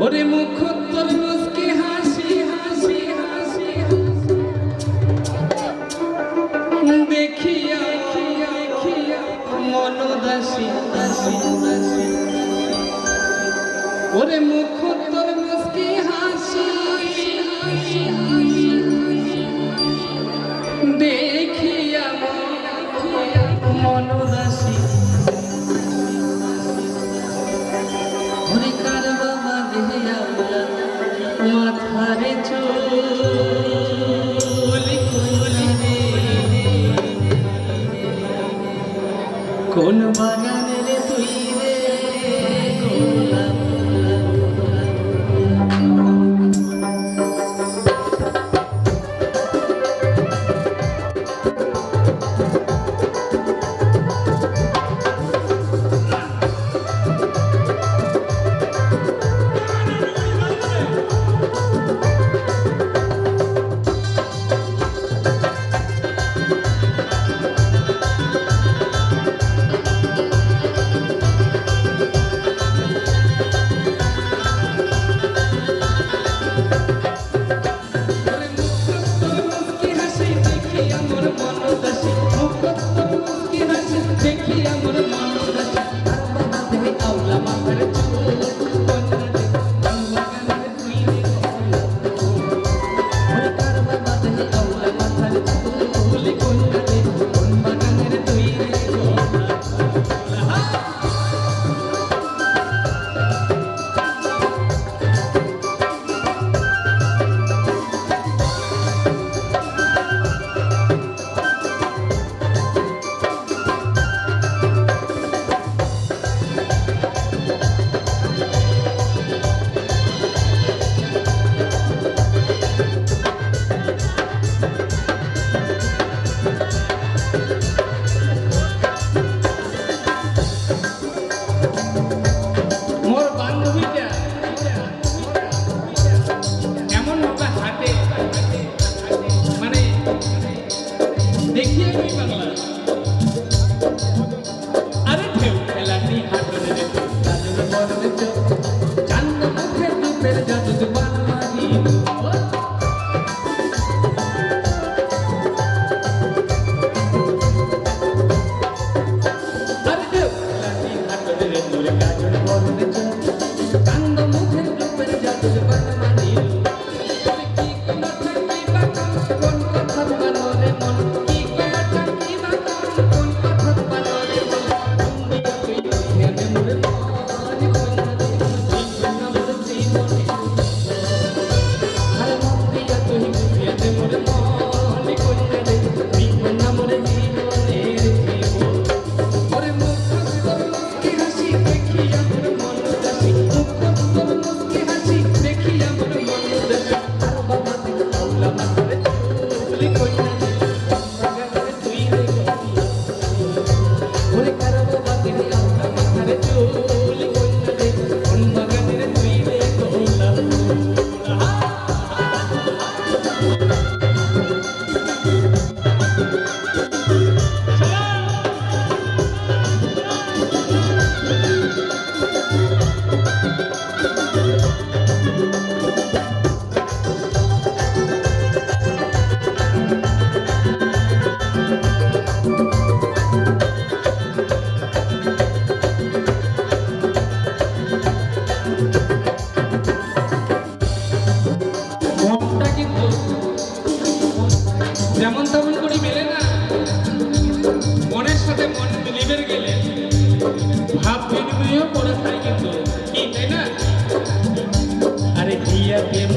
ওরে মুখ তোর মুসকি, হাসি হাসি হাসি দেখিয়া দেখিয়া, মন দাসি দাসি দাসি। ওরে মুখ তোর মুসকি, হাসি হাসি হাসি দেখিয়া, মন দাসি। মাথার চুল কোন বাগানে রে তুই রে কিন্তু যেমন তেমন করে মেলে না। মনের সাথে মন মিলিবের গেলে ভাব বিনিময়ও করা যায় কিন্তু, কি, তাই না? আরে দিয়া প্রেম